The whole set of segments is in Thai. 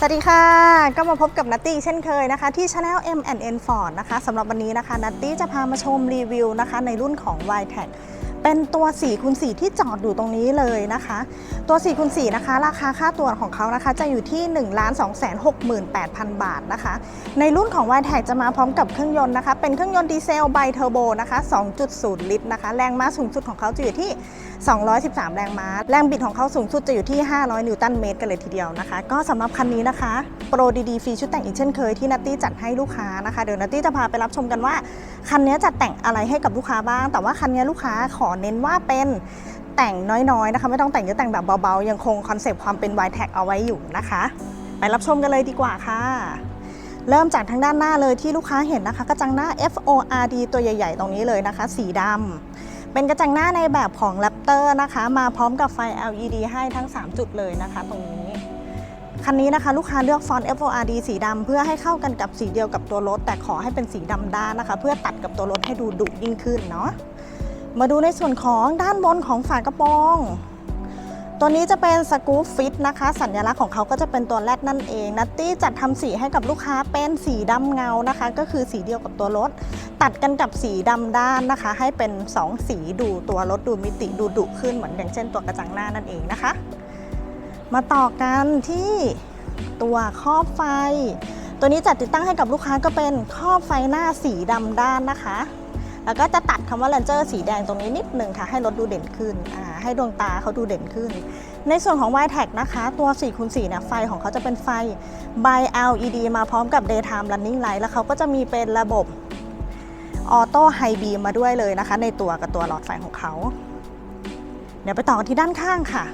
สวัสดีค่ะ ก็มาพบกับนัตตี้เช่นเคยนะคะ ที่ Channel M&N Ford นะคะสำหรับวันนี้นะคะนัตตี้จะพามาชมรีวิวนะคะ ในรุ่นของ y t e c เป็นตัว4คูณ4ที่จอดอยู่ตรงนี้เลยนะคะ ตัว4คูณ4นะคะ ราคาค่าตัวของเขานะคะ จะอยู่ที่ 1 2 6 8 0 0 0 บาทนะคะ ในรุ่นของ y t e c จะมาพร้อมกับเครื่องยนต์นะคะ เป็นเครื่องยนต์ดีเซลไบเทอร์โบนะคะ 2.0 ลิตรนะคะ แรงม้าสูงสุดของเขาจะอยู่ที่ 213 แรงม้า แรงบิดของเขาสูงสุดจะอยู่ที่ 500 นิวตันเมตรกันเลยทีเดียวนะคะ ก็สำหรับคันนี้นะคะ โปรดีๆฟรีชุดแต่งอีกเช่นเคยที่นัตตี้จัดให้ลูกค้านะคะ เดี๋ยวนัตตี้จะพาไปรับชมกันว่า คันนี้จัดแต่งอะไรให้กับลูกค้าบ้าง แต่ว่าคันนี้ลูกค้าขอเน้นว่าเป็นแต่งน้อยๆนะคะไม่ต้องแต่งเยอะแต่งแบบเบาๆ ยังคงคอนเซปต์ความเป็น y t e c เอาไว้อยู่นะคะ ไปรับชมกันเลยดีกว่าค่ะเริ่มจากทางด้านหน้าเลยที่ลูกค้าเห็นนะคะ กระจังหน้า FORD ตัวใหญ่ ๆ ตรงนี้เลยนะคะ สีดำเป็นกระจังหน้าในแบบของ Raptor นะคะ มาพร้อมกับไฟ LED ให้ทั้ง 3 จุดเลยนะคะ ตรงนี้ คันนี้นะคะ ลูกค้าเลือกฟอนต์ FORD สีดำเพื่อให้เข้ากันกับสีเดียวกับตัวรถ แต่ขอให้เป็นสีดำด้านนะคะ เพื่อตัดกับตัวรถให้ดูดุยิ่งขึ้นเนาะมาดูในส่วนของด้านบนของฝากระโปรง ตัวนี้จะเป็นสกู๊ปฟิตนะคะ สัญลักษณ์ของเขาก็จะเป็นตัวแรดนั่นเองนัตตี้จัดทำสีให้กับลูกค้าเป็นสีดำเงานะคะ ก็คือสีเดียวกับตัวรถ ตัดกันกับสีดำด้านนะคะ ให้เป็น 2 สีดูตัวรถดูมิติดูดุขึ้นเหมือนอย่างเช่นตัวกระจังหน้านั่นเองนะคะ มาต่อกันที่ตัวครอบไฟ ตัวนี้จัดติดตั้งให้กับลูกค้าก็เป็นครอบไฟหน้าสีดำด้านนะคะ แล้วก็จะตัดคำว่า Ranger สีแดงตรงนี้นิดหนึ่งค่ะ ให้รถดูเด่นขึ้นให้ดวงตาเขาดูเด่นขึ้น ในส่วนของ y t e c นะคะ ตัว4คูณ4เนี่ยไฟของเขาจะเป็นไฟ by LED มาพร้อมกับ daytime running light แล้วเขาก็จะมีเป็นระบบออโต้ไฮบีมมาด้วยเลยนะคะ ในตัวกับตัวหลอดไฟของเขา เดี๋ยวไปต่อที่ด้านข้างค่ะ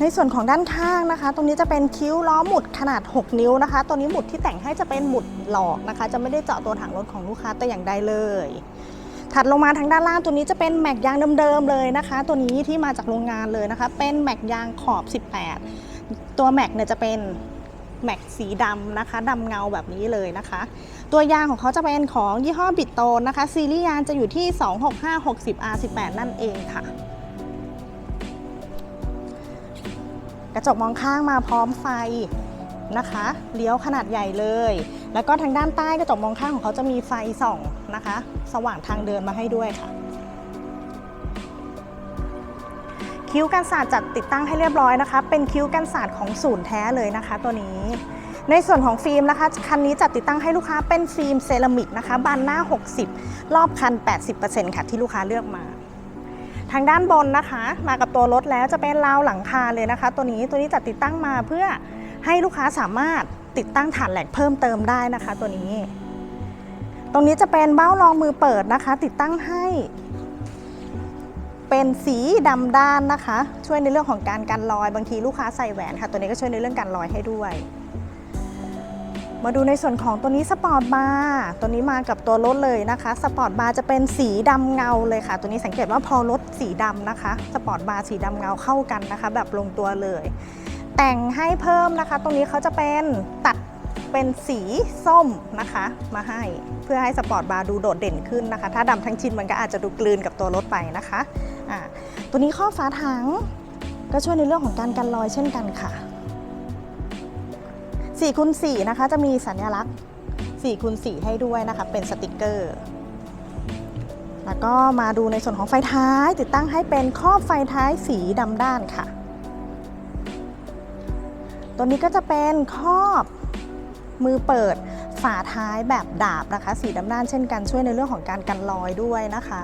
ในส่วนของด้านข้างนะคะ ตรงนี้จะเป็นคิ้วล้อหมุดขนาด 6 นิ้วนะคะ ตัวนี้หมุดที่แต่งให้จะเป็นหมุดหลอกนะคะ จะไม่ได้เจาะตัวถังรถของลูกค้าแต่อย่างใดเลย ถัดลงมาทางด้านล่างตัวนี้จะเป็นแม็กยางเดิมๆเลยนะคะ ตัวนี้ที่มาจากโรงงานเลยนะคะ เป็นแม็กยางขอบ 18 ตัวแม็กเนี่ยจะเป็นแม็กสีดำนะคะดำเงาแบบนี้เลยนะคะ ตัวยางของเขาจะเป็นของยี่ห้อบิดโตนนะคะ ซีรีส์ยางจะอยู่ที่ 26560R18 นั่นเองค่ะ กระจกมองข้างมาพร้อมไฟนะคะ เลี้ยวขนาดใหญ่เลย แล้วก็ทางด้านใต้กระจกมองข้างของเขาจะมีไฟส่องนะคะ สว่างทางเดินมาให้ด้วยค่ะ คิ้วกันศาสตร์จัดติดตั้งให้เรียบร้อยนะคะ เป็นคิ้วกันศาสตร์ของศูนย์แท้เลยนะคะ ตัวนี้ ในส่วนของฟิล์มนะคะคันนี้จัดติดตั้งให้ลูกค้าเป็นฟิล์มเซรามิกนะคะบานหน้า 60 รอบคัน 80%ค่ะที่ลูกค้าเลือกมา ทางด้านบนนะคะ มากับตัวรถแล้วจะเป็นราวหลังคาเลยนะคะ ตัวนี้ตัวนี้จัดติดตั้งมาเพื่อให้ลูกค้าสามารถติดตั้งฐานแหลกเพิ่มเติมได้นะคะ ตัวนี้ ตรงนี้จะเป็นเบ้ารองมือเปิดนะคะ ติดตั้งให้ เป็นสีดำด้านนะคะ ช่วยในเรื่องของการกันรอย บางทีลูกค้าใส่แหวนค่ะ ตัวนี้ก็ช่วยในเรื่องการรอยให้ด้วย มาดูในส่วนของตัวนี้สปอร์ตบาร์ตัวนี้มากับตัวรถเลยนะคะสปอร์ตบาร์จะเป็นสีดำเงาเลยค่ะ ตัวนี้สังเกตว่าพอรถสีดำนะคะสปอร์ตบาร์สีดำเงาเข้ากันนะคะ แบบลงตัวเลย แต่งให้เพิ่มนะคะ ตรงนี้เขาจะเป็นตัดเป็นสีส้มนะคะ มาให้เพื่อให้สปอร์ตบาร์ดูโดดเด่นขึ้นนะคะ ถ้าดำทั้งชิ้นมันก็อาจจะดูกลืนกับตัวรถไปนะคะอ่าตัวนี้ข้อฝาถังก็ช่วยในเรื่องของการกันรอยเช่นกันค่ะ 4คูณ4นะคะจะมีสัญลักษณ์4คูณ4ให้ด้วยนะคะ เป็นสติกเกอร์ แล้วก็มาดูในส่วนของไฟท้าย ติดตั้งให้เป็นครอบไฟท้ายสีดำด้านค่ะ ตัวนี้ก็จะเป็นครอบมือเปิดฝาท้ายแบบดาบนะคะ สีดำด้านเช่นกันช่วยในเรื่องของการกันรอยด้วยนะคะ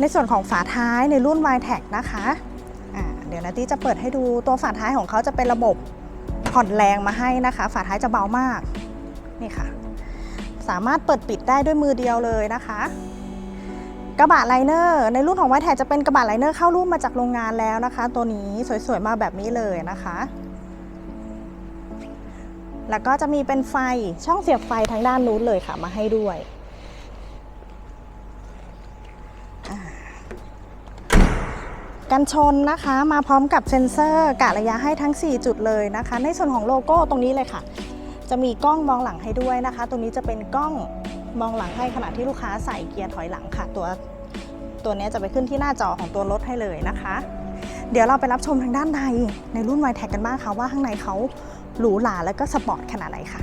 ในส่วนของฝาท้ายในรุ่น y t e c นะคะ เดี๋ยวนาตี้จะเปิดให้ดูตัวฝาท้ายของเขาจะเป็นระบบ ผ่อนแรงมาให้นะคะ ฝาท้ายจะเบามาก นี่ค่ะ สามารถเปิดปิดได้ด้วยมือเดียวเลยนะคะ กระบะไลเนอร์ ในรุ่นของไวท์แทจะเป็นกระบะไลเนอร์เข้ารูปมาจากโรงงานแล้วนะคะ ตัวนี้สวยๆมาแบบนี้เลยนะคะ แล้วก็จะมีเป็นไฟช่องเสียบไฟทางด้านนู้นเลยค่ะมาให้ด้วยอ่า กันชนนะคะมาพร้อมกับเซ็นเซอร์กะระยะให้ทั้ง 4 จุดเลยนะคะ ในส่วนของโลโก้ตรงนี้เลยค่ะ จะมีกล้องมองหลังให้ด้วยนะคะ ตรงนี้จะเป็นกล้องมองหลังให้ขณะที่ลูกค้าใส่เกียร์ถอยหลังค่ะ ตัวตัวนี้จะไปขึ้นที่หน้าจอของตัวรถให้เลยนะคะ เดี๋ยวเราไปรับชมทางด้านในในรุ่น y t แท็กันบ้างค่ะว่าข้างในเขาหรูหราและก็สปอร์ตขนาดไหนค่ะ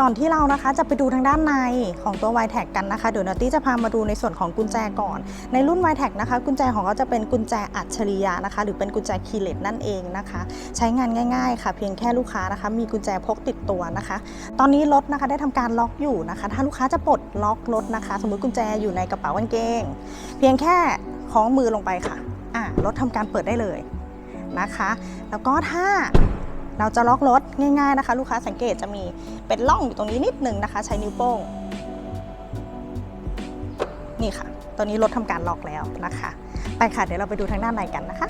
ก่อนที่เรานะคะจะไปดูทางด้านในของตัว y t แทกันนะคะ เดี๋ยวนัตตี้จะพามาดูในส่วนของกุญแจก่อน ในรุ่น y t แทนะคะ กุญแจของเขาจะเป็นกุญแจอัจฉริยะนะคะ หรือเป็นกุญแจคีย์เลสนั่นเองนะคะ ใช้งานง่ายๆค่ะ เพียงแค่ลูกค้านะคะ มีกุญแจพกติดตัวนะคะ ตอนนี้รถนะคะได้ทำการล็อกอยู่นะคะ ถ้าลูกค้าจะปลดล็อกรถนะคะ สมมติกุญแจอยู่ในกระเป๋ากางเกง เพียงแค่คล้องมือลงไปค่ะอะรถทำการเปิดได้เลยนะคะ แล้วก็ถ้า เราจะล็อกรถง่ายๆนะคะ ลูกค้าสังเกตจะมีเป็นล่องอยู่ตรงนี้นิดนึงนะคะ ใช้นิ้วโป้ง นี่ค่ะ ตอนนี้รถทำการล็อกแล้วนะคะ ไปค่ะ เดี๋ยวเราไปดูทางด้านในกันนะคะ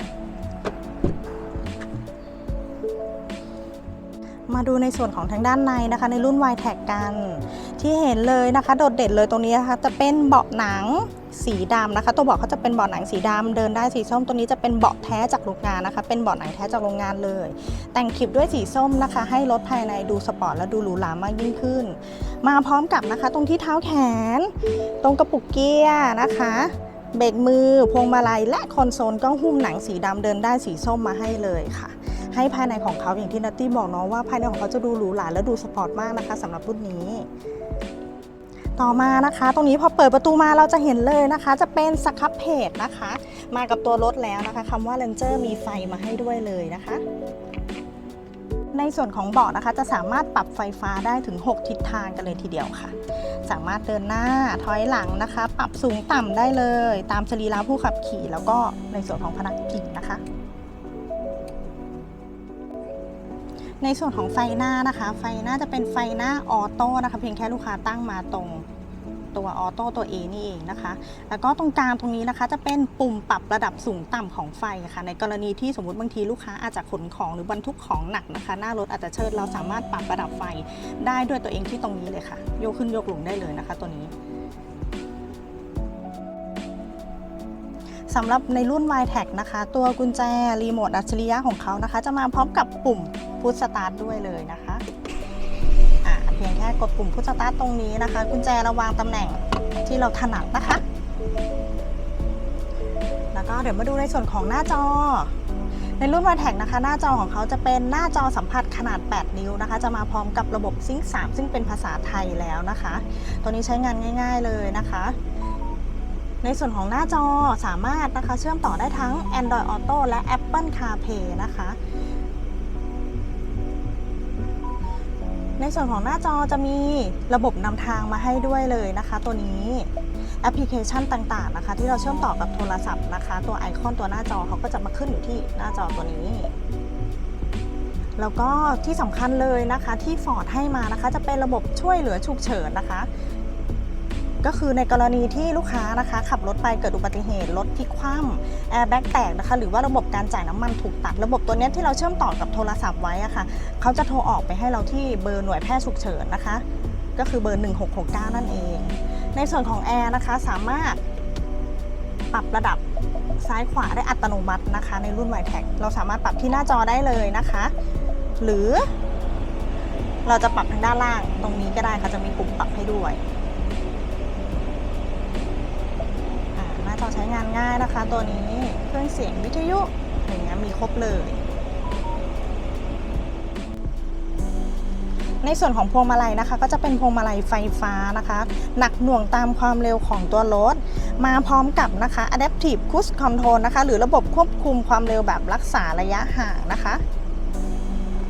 มาดูในส่วนของทางด้านในนะคะ ในรุ่น y t แทกัน ที่เห็นเลยนะคะ โดดเด่นเลยตรงนี้นะคะจะเป็นเบาะหนังสีดำนะคะ ตัวเบาะเขาจะเป็นเบาะหนังสีดำเดินได้สีส้มตัวนี้จะเป็นเบาะแท้จากโรงงานนะคะ เป็นเบาะหนังแท้จากโรงงานเลย แต่งคลิปด้วยสีส้มนะคะ ให้รถภายในดูสปอร์ตและดูหรูหรามากยิ่งขึ้น มาพร้อมกับนะคะ ตรงที่เท้าแขน ตรงกระปุกเกียร์นะคะเบรกมือพวงมาลัยและคอนโซลก็หุ้มหนังสีดำเดินได้สีส้มมาให้เลยค่ะ ให้ภายในของเขาอย่างที่นัตตี้บอกเนาะว่าภายในของเขาจะดูหรูหราและดูสปอร์ตมากนะคะสำหรับรุ่นนี้ต่อมานะคะ ตรงนี้พอเปิดประตูมาเราจะเห็นเลยนะคะ จะเป็นสครับเพจนะคะ มากับตัวรถแล้วนะคะคำว่า Ranger มีไฟมาให้ด้วยเลยนะคะ ในส่วนของเบาะนะคะจะสามารถปรับไฟฟ้าได้ถึง 6 ทิศทางกันเลยทีเดียวค่ะ สามารถเดินหน้าถอยหลังนะคะ ปรับสูงต่ำได้เลย ตามสรีระผู้ขับขี่ แล้วก็ในส่วนของพนักพิงนะคะ ในส่วนของไฟหน้านะคะ ไฟหน้าจะเป็นไฟหน้าออโต้นะคะ เพียงแค่ลูกค้าตั้งมาตรงตัวออโต้ตัว A นี่เองนะคะ แล้วก็ตรงกลางตรงนี้นะคะจะเป็นปุ่มปรับระดับสูงต่ำของไฟค่ะ ในกรณีที่สมมติบางทีลูกค้าอาจจะขนของหรือบรรทุกของหนักนะคะ หน้ารถอาจจะเชิดเราสามารถปรับระดับไฟได้ด้วยตัวเองที่ตรงนี้เลยค่ะ โยกขึ้นโยกลงได้เลยนะคะ ตัวนี้ สำหรับในรุ่น y t แทนะคะ ตัวกุญแจรีโมทอัจฉริยะของเขานะคะ จะมาพร้อมกับปุ่มพุชสตาร์ทด้วยเลยนะคะเพียงแค่กดปุ่มพุชสตาร์ทตรงนี้นะคะ กุญแจเระวางตำแหน่งที่เราถนัดนะคะ แล้วก็เดี๋ยวมาดูในส่วนของหน้าจอ ในรุ่น y t แทนะคะ หน้าจอของเขาจะเป็นหน้าจอสัมผัสขนาด 8 นิ้วนะคะ จะมาพร้อมกับระบบซิงค์3ซึ่งเป็นภาษาไทยแล้วนะคะ ตัวนี้ใช้งานง่าย ๆเลยนะคะ ในส่วนของหน้าจอสามารถนะคะเชื่อมต่อได้ทั้ง Android Auto และ Apple CarPlay นะคะ ในส่วนของหน้าจอจะมีระบบนำทางมาให้ด้วยเลยนะคะ ตัวนี้แอปพลิเคชันต่างๆนะคะ ที่เราเชื่อมต่อกับโทรศัพท์นะคะ ตัวไอคอนตัวหน้าจอเขาก็จะมาขึ้นอยู่ที่หน้าจอตัวนี้แล้วก็ที่สำคัญเลยนะคะที่ Ford ให้มานะคะ จะเป็นระบบช่วยเหลือฉุกเฉินนะคะ ก็คือในกรณีที่ลูกค้านะคะขับรถไปเกิดอุบัติเหตุรถพลิกคว่ำแอร์แบ็กแตกนะคะหรือว่าระบบการจ่ายน้ำมันถูกตัด ระบบตัวนี้ที่เราเชื่อมต่อกับโทรศัพท์ไว้อะค่ะเขาจะโทรออกไปให้เราที่เบอร์หน่วยแพทย์ฉุกเฉินนะคะ ก็คือเบอร์ 1669 นั่นเอง ในส่วนของแอร์นะคะสามารถปรับระดับซ้ายขวาได้อัตโนมัตินะคะ ในรุ่น y t แท็เราสามารถปรับที่หน้าจอได้เลยนะคะ หรือเราจะปรับทางด้านล่างตรงนี้ก็ได้ค่ะจะมีปุ่มปรับให้ด้วย ใช้งานง่ายนะคะ ตัวนี้เครื่องเสียงวิทยุอย่างเงี้ยมีครบเลย ในส่วนของพวงมาลัยนะคะ ก็จะเป็นพวงมาลัยไฟฟ้านะคะ หนักหน่วงตามความเร็วของตัวรถ มาพร้อมกับนะคะ Adaptive Cruise Control นะคะ หรือระบบควบคุมความเร็วแบบรักษาระยะห่างนะคะ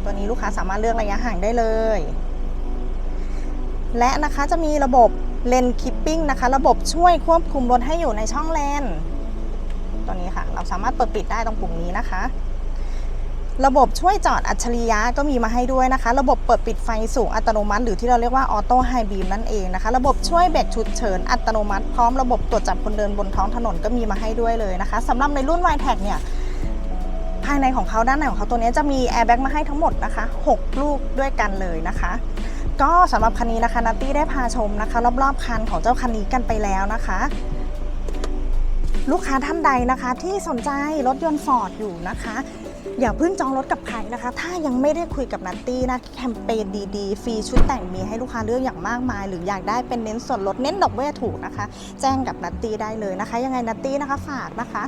ตัวนี้ลูกค้าสามารถเลือกระยะห่างได้เลย และนะคะจะมีระบบ เลนคิปปิ้งนะคะ ระบบช่วยควบคุมรถให้อยู่ในช่องเลนตัวนี้ค่ะ เราสามารถเปิดปิดได้ตรงปุ่มนี้นะคะ ระบบช่วยจอดอัจฉริยะก็มีมาให้ด้วยนะคะ ระบบเปิดปิดไฟสูงอัตโนมัติ หรือที่เราเรียกว่าออโต้ไฮบีมนั่นเองนะคะ ระบบช่วยเบรกฉุกเฉินอัตโนมัติ พร้อมระบบตรวจจับคนเดินบนท้องถนนก็มีมาให้ด้วยเลยนะคะสำหรับในรุ่น y t แท็เนี่ย ภายในของเขาด้านในของเขาตัวนี้จะมีแอร์แบ็กมาให้ทั้งหมดนะคะ 6 ลูกด้วยกันเลยนะคะก็สำหรับคันนี้นะคะนัตตี้ได้พาชมนะคะ รอบๆคันของเจ้าคันนี้กันไปแล้วนะคะ ลูกค้าท่านใดนะคะที่สนใจรถยนต์ฟอร์ดอยู่นะคะ อย่าเพิ่งจองรถกับใครนะคะ ถ้ายังไม่ได้คุยกับนัตตี้นะแคมเปญดีๆ ฟรีชุดแต่งมีให้ลูกค้าเลือกอย่างมากมาย หรืออยากได้เป็นเน้นส่วนลดเน้นดอกเบี้ยถูกนะคะ แจ้งกับนัตตี้ได้เลยนะคะ ยังไงนัตตี้นะคะฝากนะคะ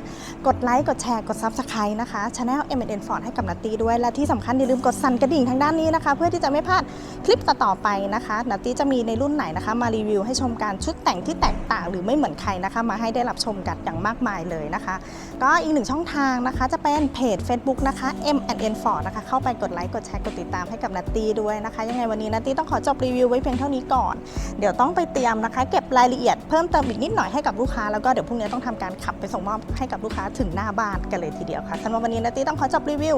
กดไลค์กดแชร์กด Subscribe นะคะช anel m n Ford ให้กับนัตตี้ด้วยและที่สำคัญอย่าลืมกดสั่นกระดิ่งทางด้านนี้นะคะ เพื่อที่จะไม่พลาดคลิปต่อๆไปนะคะนัตตี้จะมีในรุ่นไหนนะคะ มารีวิวให้ชมการชุดแต่งที่แตกต่าง หรือไม่เหมือนใครนะคะ มาให้ได้รับชมกันอย่างมากมายเลยนะคะ ก็อีกหนึ่งช่องทางนะคะ จะเป็นเพจ Facebook นะคะ M N Ford นะคะ เข้าไปกดไลค์ กดแชร์ กดติดตามให้กับนัตตี้ด้วยนะคะ ยังไงวันนี้นัตตี้ต้องขอจบรีวิวไว้เพียงเท่านี้ก่อน เดี๋ยวต้องไปเตรียมนะคะ เก็บรายละเอียดเพิ่มเติมอีกนิดหน่อยให้กับลูกค้า แล้วก็เดี๋ยวพรุ่งนี้ต้องทำการขับไปส่งมอบให้กับลูกค้าถึงหน้าบ้านกันเลยทีเดียวค่ะสำหรับวันนี้นัตตี้ต้องขอจบรีวิว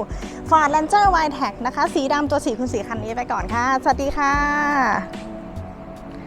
Ford Ranger w i t e c นะคะ สีดำตัวสีคูณสีคันนี้ไปก่อนค่ะ สวัสดีค่ะ